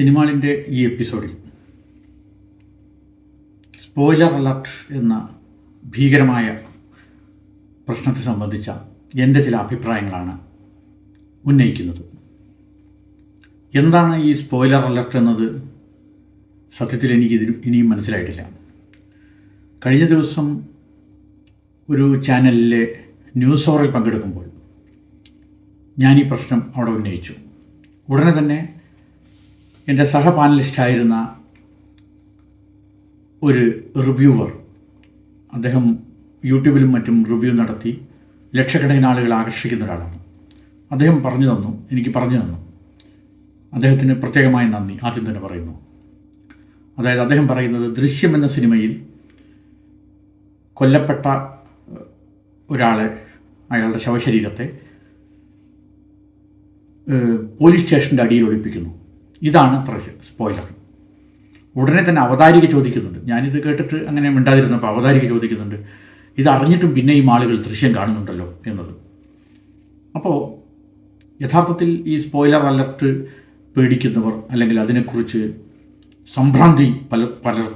സിനിമാളിന്റെ ഈ എപ്പിസോഡിൽ. Spoiler alert എന്ന ഭീകരമായ പ്രശ്നത്തെ സംബന്ധിച്ച എന്റെ ചില അഭിപ്രായങ്ങളാണ് ഉന്നയിക്കുന്നത്. എന്താണ് ഈ സ്പോയിലർ അലർട്ട് എന്നത്? സത്യത്തിൽ എനിക്ക് ഇതിന് ഇനിയും മനസ്സിലായിട്ടില്ല. കഴിഞ്ഞ ദിവസം ഒരു ചാനലിലെ ന്യൂസ് ഓറിൽ പങ്കെടുക്കുമ്പോൾ ഞാൻ ഈ പ്രശ്നം അവിടെ ഉന്നയിച്ചു. ഉടനെ തന്നെ എന്റെ സഹ പാനലിസ്റ്റായിരുന്ന ഒരു റിവ്യൂവർ അദ്ദേഹം യൂട്യൂബിലും മറ്റും റിവ്യൂ നടത്തി ലക്ഷക്കണക്കിന് ആളുകൾ ആകർഷിക്കുന്ന ഒരാളാണ് അദ്ദേഹം പറഞ്ഞു തന്നു എനിക്ക് പറഞ്ഞു തന്നു. അദ്ദേഹത്തിന് പ്രത്യേകമായ നന്ദി ആദ്യം തന്നെ പറയുന്നു. അതായത് അദ്ദേഹം പറയുന്നത് ദൃശ്യം എന്ന സിനിമയിൽ കൊല്ലപ്പെട്ട ഒരാളെ അയാളുടെ ശവശരീരത്തെ പോലീസ് സ്റ്റേഷന്റെ അടിയിൽ ഒളിപ്പിക്കുന്നു. ഇതാണ് പ്രശ്നം സ്പോയിലർ ഉടനെ തന്നെ അവതാരിക ചോദിക്കുന്നുണ്ട്. ഞാനിത് കേട്ടിട്ട് അങ്ങനെ മിണ്ടാതിരുന്നപ്പോൾ അവതാരിക ചോദിക്കുന്നുണ്ട്. ഇത് അറിഞ്ഞിട്ടും ഈ ആളുകൾ ദൃശ്യം കാണുന്നുണ്ടല്ലോ എന്നത്. അപ്പോൾ യഥാർത്ഥത്തിൽ ഈ സ്പോയിലർ അലർട്ട് പേടിക്കുന്നവർ അല്ലെങ്കിൽ അതിനെക്കുറിച്ച് സംഭ്രാന്തി പല പലർ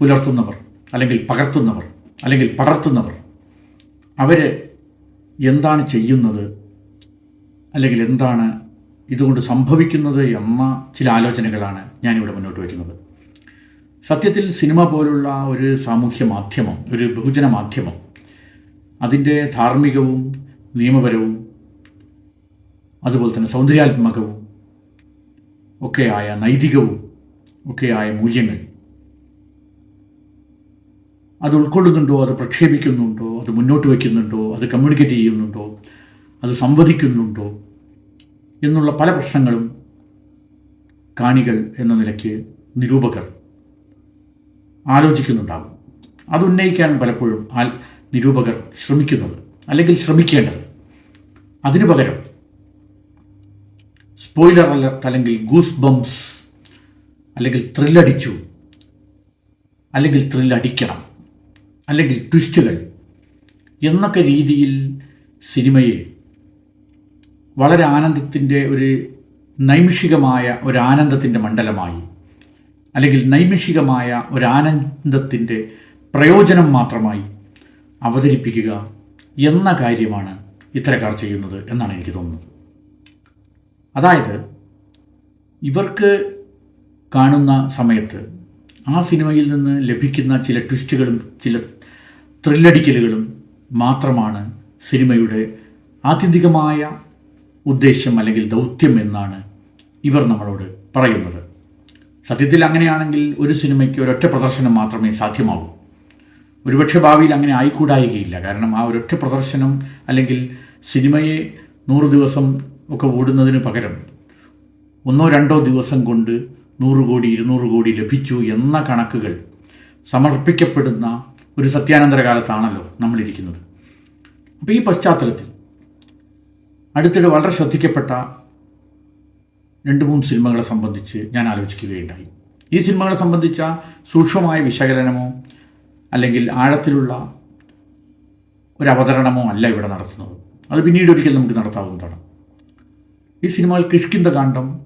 പുലർത്തുന്നവർ അല്ലെങ്കിൽ പകർത്തുന്നവർ അല്ലെങ്കിൽ പടർത്തുന്നവർ അവർ എന്താണ് ചെയ്യുന്നത് അല്ലെങ്കിൽ എന്താണ് ഇതുകൊണ്ട് സംഭവിക്കുന്നത് എന്ന ചില ആലോചനകളാണ് ഞാനിവിടെ മുന്നോട്ട് വയ്ക്കുന്നത്. സത്യത്തിൽ സിനിമ പോലുള്ള ഒരു സാമൂഹ്യ മാധ്യമം ഒരു ബഹുജന മാധ്യമം അതിന്റെ ധാർമ്മികവും നിയമപരവും അതുപോലെ തന്നെ സൗന്ദര്യാത്മകവും ഒക്കെയായ നൈതികവും ഒക്കെയായ മൂല്യങ്ങൾ അത് ഉൾക്കൊള്ളുന്നുണ്ടോ അത് പ്രക്ഷേപിക്കുന്നുണ്ടോ അത് മുന്നോട്ട് വയ്ക്കുന്നുണ്ടോ അത് കമ്മ്യൂണിക്കേറ്റ് ചെയ്യുന്നുണ്ടോ അത് സംവദിക്കുന്നുണ്ടോ എന്നുള്ള പല പ്രശ്നങ്ങളും കാണികൾ എന്ന നിലയ്ക്ക് നിരൂപകർ ആലോചിക്കുന്നുണ്ടാകും. അത് ഉന്നയിക്കാൻ പലപ്പോഴും ആ നിരൂപകർ ശ്രമിക്കുന്നത് അല്ലെങ്കിൽ ശ്രമിക്കേണ്ടത്. അതിനു പകരം സ്പോയിലർ അലർട്ട് അല്ലെങ്കിൽ ഗൂസ് ബംസ് അല്ലെങ്കിൽ ത്രില്ലടിച്ചു അല്ലെങ്കിൽ ത്രില്ലടിക്കണം അല്ലെങ്കിൽ ട്വിസ്റ്റുകൾ എന്നൊക്കെ രീതിയിൽ സിനിമയെ വളരെ ആനന്ദത്തിന്റെ ഒരു നൈമിഷികമായ ഒരു ആനന്ദത്തിന്റെ മണ്ഡലമായി അല്ലെങ്കിൽ നൈമിഷികമായ ഒരു ആനന്ദത്തിന്റെ പ്രയോജനം മാത്രമായി അവതരിപ്പിക്കുക എന്ന കാര്യമാണ് ഇത്തരക്കാർ ചെയ്യുന്നത് എന്നാണ് എനിക്ക് തോന്നുന്നത്. അതായത് ഇവർക്ക് കാണുന്ന സമയത്ത് ആ സിനിമയിൽ നിന്ന് ലഭിക്കുന്ന ചില ട്വിസ്റ്റുകളും ചില ത്രില്ലടിക്കലുകളും മാത്രമാണ് സിനിമയുടെ ആത്യന്തികമായ ഉദ്ദേശ്യം അല്ലെങ്കിൽ ദൗത്യം എന്നാണ് ഇവർ നമ്മളോട് പറയുന്നത്. സത്യത്തിൽ അങ്ങനെയാണെങ്കിൽ ഒരു സിനിമയ്ക്ക് ഒരൊറ്റ പ്രദർശനം മാത്രമേ സാധ്യമാകൂ ഒരുപക്ഷെ ഭാവിയിൽ അങ്ങനെ ആയിക്കൂടായികയില്ല. കാരണം ആ ഒരൊറ്റ പ്രദർശനം അല്ലെങ്കിൽ സിനിമയെ നൂറ് ദിവസം ഒക്കെ ഓടുന്നതിന് പകരം ഒന്നോ രണ്ടോ ദിവസം കൊണ്ട് നൂറ് കോടി ഇരുന്നൂറ് കോടി ലഭിച്ചു എന്ന കണക്കുകൾ സമർപ്പിക്കപ്പെടുന്ന ഒരു സത്യാനന്തര കാലത്താണല്ലോ നമ്മളിരിക്കുന്നത്. അപ്പോൾ ഈ പശ്ചാത്തലത്തിൽ അടുത്തിടെ വളരെ ശ്രദ്ധിക്കപ്പെട്ട രണ്ട് മൂന്ന് സിനിമകളെ സംബന്ധിച്ച് ഞാൻ ആലോചിക്കുകയുണ്ടായി. ഈ സിനിമകളെ സംബന്ധിച്ച സൂക്ഷ്മമായ വിശകലനമോ അല്ലെങ്കിൽ ആഴത്തിലുള്ള ഒരു അവതരണമോ അല്ല ഇവിടെ നടത്തുന്നത്. അത് പിന്നീട് ഒരിക്കൽ നമുക്ക് നടത്താവുന്നതാണ്. ഈ സിനിമകൾ കിഷ്കിന്ദകാന്ഡം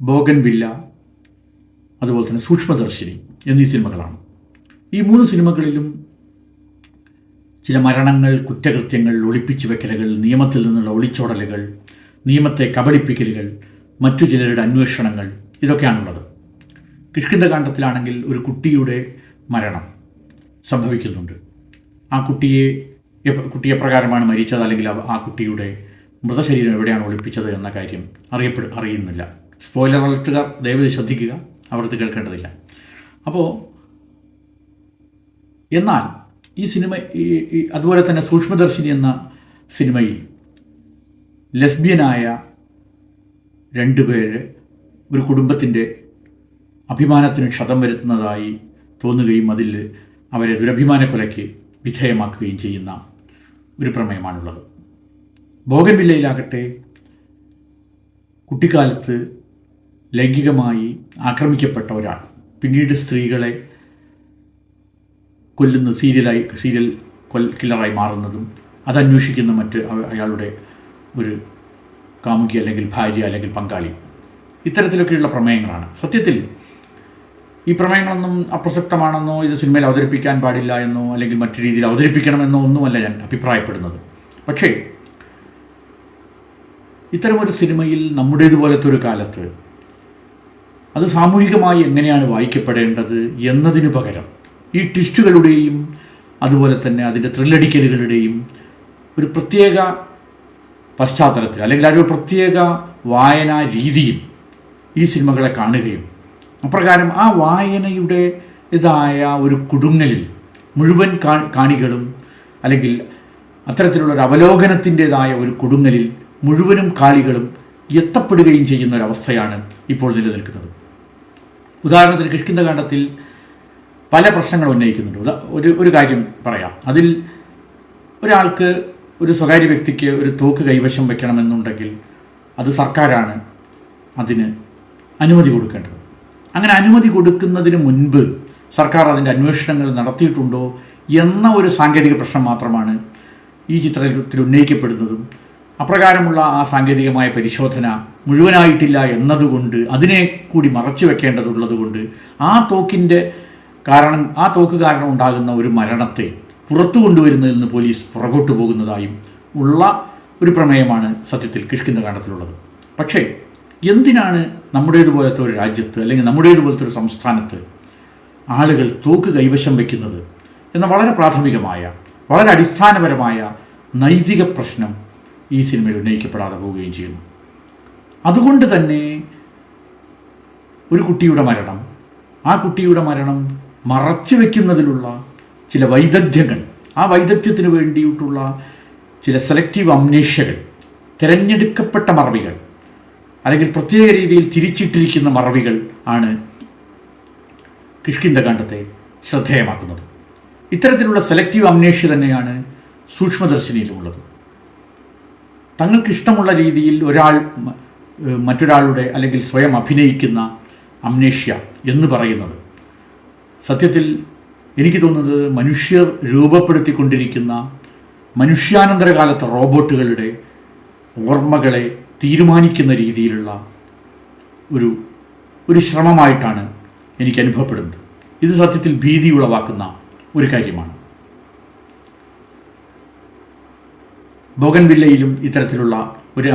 ബോഗൻ വില്ല അതുപോലെ തന്നെ സൂക്ഷ്മദർശിനി എന്നീ സിനിമകളാണ്. ഈ മൂന്ന് സിനിമകളിലും ചില മരണങ്ങൾ കുറ്റകൃത്യങ്ങൾ ഒളിപ്പിച്ചു വെക്കലുകൾ നിയമത്തിൽ നിന്നുള്ള ഒളിച്ചോടലുകൾ നിയമത്തെ കബളിപ്പിക്കലുകൾ മറ്റു ചിലരുടെ അന്വേഷണങ്ങൾ ഇതൊക്കെയാണുള്ളത്. കിഷ്കിന്ദകാന്ഡത്തിലാണെങ്കിൽ ഒരു കുട്ടിയുടെ മരണം സംഭവിക്കുന്നുണ്ട്. ആ കുട്ടിയെ കുട്ടിയെ കുട്ടി എപ്രകാരമാണ് മരിച്ചത് അല്ലെങ്കിൽ ആ കുട്ടിയുടെ മൃതശരീരം എവിടെയാണ് ഒളിപ്പിച്ചത് എന്ന കാര്യം അറിയപ്പെടു അറിയുന്നില്ല. സ്പോയിലർ അലർട്ടുകാർ ദയവതി ശ്രദ്ധിക്കുക. അവിടുത്തെ കേൾക്കേണ്ടതില്ല. അപ്പോൾ എന്നാൽ ഈ സിനിമ അതുപോലെ തന്നെ സൂക്ഷ്മദർശിനി എന്ന സിനിമയിൽ ലെസ്ബിയനായ രണ്ടുപേര് ഒരു കുടുംബത്തിന്റെ അഭിമാനത്തിന് ക്ഷതം വരുത്തുന്നതായി തോന്നുകയും അതിൽ അവരെ ദുരഭിമാന കൊലയ്ക്ക് വിധേയമാക്കുകയും ചെയ്യുന്ന ഒരു പ്രമേയമാണുള്ളത്. ബോഗൻവില്ലയിലാകട്ടെ കുട്ടിക്കാലത്ത് ലൈംഗികമായി ആക്രമിക്കപ്പെട്ട ഒരാൾ പിന്നീട് സ്ത്രീകളെ കൊല്ലുന്ന സീരിയലായി സീരിയൽ കൊൽ കില്ലറായി മാറുന്നതും അതന്വേഷിക്കുന്ന മറ്റ് അയാളുടെ ഒരു കാമുകി അല്ലെങ്കിൽ ഭാര്യ അല്ലെങ്കിൽ പങ്കാളി. ഇത്തരത്തിലൊക്കെയുള്ള പ്രമേയങ്ങളാണ്. സത്യത്തിൽ ഈ പ്രമേയങ്ങളൊന്നും അപ്രസക്തമാണെന്നോ ഇത് സിനിമയിൽ അവതരിപ്പിക്കാൻ പാടില്ല എന്നോ അല്ലെങ്കിൽ മറ്റു രീതിയിൽ അവതരിപ്പിക്കണമെന്നോ ഒന്നുമല്ല ഞാൻ അഭിപ്രായപ്പെടുന്നത്. പക്ഷേ ഇത്തരമൊരു സിനിമയിൽ നമ്മുടേതുപോലത്തെ ഒരു കാലത്ത് അത് സാമൂഹികമായി എങ്ങനെയാണ് വായിക്കപ്പെടേണ്ടത് എന്നതിനു പകരം ഈ ട്വിസ്റ്റുകളുടെയും അതുപോലെ തന്നെ അതിന്റെ ത്രില്ലടിക്കലുകളുടെയും ഒരു പ്രത്യേക പശ്ചാത്തലത്തിൽ അല്ലെങ്കിൽ ആ ഒരു പ്രത്യേക വായനാ രീതിയിൽ ഈ സിനിമകളെ കാണുകയും അപ്രകാരം ആ വായനയുടെ ഇതായ ഒരു കുടുങ്ങലിൽ മുഴുവൻ കാണികളും അല്ലെങ്കിൽ അത്തരത്തിലുള്ള ഒരു അവലോകനത്തിന്റെതായ ഒരു കുടുങ്ങലിൽ മുഴുവനും കാളികളും എത്തപ്പെടുകയും ചെയ്യുന്ന ഒരവസ്ഥയാണ് ഇപ്പോൾ നിലനിൽക്കുന്നത്. ഉദാഹരണത്തിന് കിഷ്കിന്ധകാണ്ഡത്തിൽ പല പ്രശ്നങ്ങൾ ഉന്നയിക്കുന്നുണ്ട്. ഒരു ഒരു കാര്യം പറയാം. അതിൽ ഒരാൾക്ക് ഒരു സ്വകാര്യ വ്യക്തിക്ക് ഒരു തോക്ക് കൈവശം വെക്കണമെന്നുണ്ടെങ്കിൽ അത് സർക്കാരാണ് അതിന് അനുമതി കൊടുക്കേണ്ടത്. അങ്ങനെ അനുമതി കൊടുക്കുന്നതിന് മുൻപ് സർക്കാർ അതിന്റെ അന്വേഷണങ്ങൾ നടത്തിയിട്ടുണ്ടോ എന്ന ഒരു സാങ്കേതിക പ്രശ്നം മാത്രമാണ് ഈ ചിത്രത്തിൽ ഉന്നയിക്കപ്പെടുന്നതും അപ്രകാരമുള്ള ആ സാങ്കേതികമായ പരിശോധന മുഴുവനായിട്ടില്ല എന്നതുകൊണ്ട് അതിനെ കൂടി മറച്ചു വെക്കേണ്ടതുള്ളതുകൊണ്ട് ആ തോക്കിന്റെ കാരണം ആ തോക്ക് കാരണം ഉണ്ടാകുന്ന ഒരു മരണത്തെ പുറത്തു കൊണ്ടുവരുന്നതിൽ നിന്ന് പോലീസ് പുറകോട്ട് പോകുന്നതായും ഉള്ള ഒരു പ്രമേയമാണ് സത്യത്തിൽ കിഷ്കിന്ദ കാണ്ഡത്തിലുള്ളത്. പക്ഷേ എന്തിനാണ് നമ്മുടേതുപോലത്തെ ഒരു രാജ്യത്ത് അല്ലെങ്കിൽ നമ്മുടേതുപോലത്തെ ഒരു സംസ്ഥാനത്ത് ആളുകൾ തോക്ക് കൈവശം വയ്ക്കുന്നത് എന്ന വളരെ പ്രാഥമികമായ വളരെ അടിസ്ഥാനപരമായ നൈതിക പ്രശ്നം ഈ സിനിമയിൽ ഉന്നയിക്കപ്പെടാതെ പോവുകയും ചെയ്യുന്നു. അതുകൊണ്ട് തന്നെ ഒരു കുട്ടിയുടെ മരണം ആ കുട്ടിയുടെ മരണം മറച്ചു വയ്ക്കുന്നതിലുള്ള ചില വൈദഗ്ധ്യങ്ങൾ. ആ വൈദഗ്ധ്യത്തിന് വേണ്ടിയിട്ടുള്ള ചില സെലക്റ്റീവ് അമ്നേഷ്യകൾ തിരഞ്ഞെടുക്കപ്പെട്ട മറവികൾ അല്ലെങ്കിൽ പ്രത്യേക രീതിയിൽ തിരിച്ചിട്ടിരിക്കുന്ന മറവികൾ ആണ് കിഷ്കിന്ധകാണ്ഡത്തെ ശ്രദ്ധേയമാക്കുന്നത്. ഇത്തരത്തിലുള്ള സെലക്റ്റീവ് അമ്നേഷ്യ തന്നെയാണ് സൂക്ഷ്മദർശിനിയിലുള്ളത്. തങ്ങൾക്ക് ഇഷ്ടമുള്ള രീതിയിൽ ഒരാൾ മറ്റൊരാളുടെ അല്ലെങ്കിൽ സ്വയം അഭിനയിക്കുന്ന അമ്നേഷ്യ എന്ന് പറയുന്നത്. സത്യത്തിൽ എനിക്ക് തോന്നുന്നത് മനുഷ്യർ രൂപപ്പെടുത്തിക്കൊണ്ടിരിക്കുന്ന മനുഷ്യാനന്തര റോബോട്ടുകളുടെ ഓർമ്മകളെ തീരുമാനിക്കുന്ന രീതിയിലുള്ള ഒരു ഒരു ശ്രമമായിട്ടാണ് എനിക്ക് അനുഭവപ്പെടുന്നത്. ഇത് സത്യത്തിൽ ഭീതി ഉളവാക്കുന്ന ഒരു കാര്യമാണ്. ബോഗൻവില്ലയിലും ഇത്തരത്തിലുള്ള ഒരു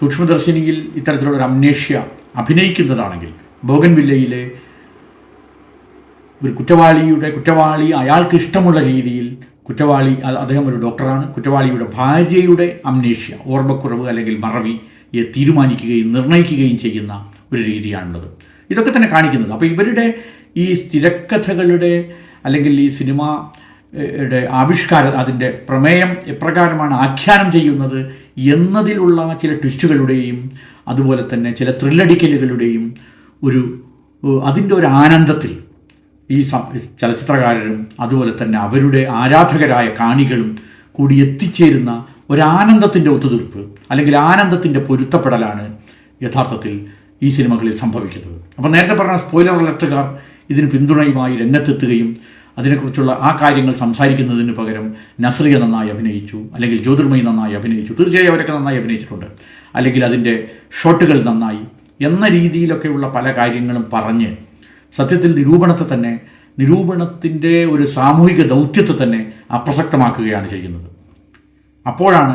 സൂക്ഷ്മദർശിനിയിൽ ഇത്തരത്തിലുള്ള ഒരു അമ്നേഷ്യ അഭിനയിക്കുന്നതാണെങ്കിൽ ബോഗൻവില്ലയിലെ ഒരു കുറ്റവാളിയുടെ കുറ്റവാളി അയാൾക്ക് ഇഷ്ടമുള്ള രീതിയിൽ കുറ്റവാളി അദ്ദേഹം ഒരു ഡോക്ടറാണ്. കുറ്റവാളിയുടെ ഭാര്യയുടെ അമ്നേഷ്യ ഓർമ്മക്കുറവ് അല്ലെങ്കിൽ മറവി തീരുമാനിക്കുകയും നിർണയിക്കുകയും ചെയ്യുന്ന ഒരു രീതിയാണുള്ളത്. ഇതൊക്കെ തന്നെ കാണിക്കുന്നത്. അപ്പോൾ ഇവരുടെ ഈ സ്ഥിരക്കഥകളുടെ അല്ലെങ്കിൽ ഈ സിനിമ യുടെ ആവിഷ്കാരം അതിന്റെ പ്രമേയം എപ്രകാരമാണ് ആഖ്യാനം ചെയ്യുന്നത് എന്നതിലുള്ള ചില ട്വിസ്റ്റുകളുടെയും അതുപോലെ തന്നെ ചില ത്രില്ലടിക്കലുകളുടെയും ഒരു അതിന്റെ ഒരു ആനന്ദത്തിൽ ഈ ചലച്ചിത്രകാരരും അതുപോലെ തന്നെ അവരുടെ ആരാധകരായ കാണികളും കൂടി എത്തിച്ചേരുന്ന ഒരാനന്ദത്തിന്റെ ഒത്തുതീർപ്പ് അല്ലെങ്കിൽ ആനന്ദത്തിന്റെ പൊരുത്തപ്പെടലാണ് യഥാർത്ഥത്തിൽ ഈ സിനിമകളിൽ സംഭവിക്കുന്നത്. അപ്പോൾ നേരത്തെ പറഞ്ഞ സ്പോയിലർ അലർട്ടുകാർ ഇതിന് പിന്തുണയുമായി രംഗത്തെത്തുകയും അതിനെക്കുറിച്ചുള്ള ആ കാര്യങ്ങൾ സംസാരിക്കുന്നതിന് പകരം നസ്രിയ നന്നായി അഭിനയിച്ചു അല്ലെങ്കിൽ ജ്യോതിർമയി നന്നായി അഭിനയിച്ചു തീർച്ചയായും അവരൊക്കെ നന്നായി അഭിനയിച്ചിട്ടുണ്ട്. അല്ലെങ്കിൽ അതിന്റെ ഷോട്ടുകൾ നന്നായി എന്ന രീതിയിലൊക്കെയുള്ള പല കാര്യങ്ങളും പറഞ്ഞ് സത്യത്തിൽ നിരൂപണത്തെ തന്നെ നിരൂപണത്തിന്റെ ഒരു സാമൂഹിക ദൗത്യത്തെ തന്നെ അപ്രസക്തമാക്കുകയാണ് ചെയ്യുന്നത്. അപ്പോഴാണ്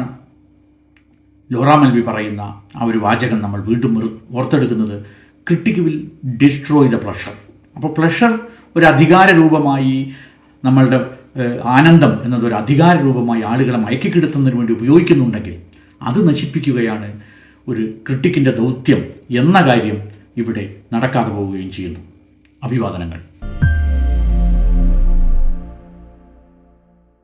ലോറ മൽവി പറയുന്ന ആ ഒരു വാചകം നമ്മൾ വീണ്ടും ഓർത്തെടുക്കുന്നത് critic will destroy the pleasure അപ്പോൾ പ്ലഷർ ഒരു അധികാര രൂപമായി നമ്മളുടെ ആനന്ദം എന്നതൊരു അധികാര രൂപമായി ആളുകളെ മയക്കിക്കിടുത്തുന്നതിന് വേണ്ടി ഉപയോഗിക്കുന്നുണ്ടെങ്കിൽ അത് നശിപ്പിക്കുകയാണ് ഒരു ക്രിട്ടിക്കിന്റെ ദൗത്യം എന്ന കാര്യം ഇവിടെ നടക്കാതെ പോവുകയും ചെയ്യുന്നു. അഭിവാദനങ്ങൾ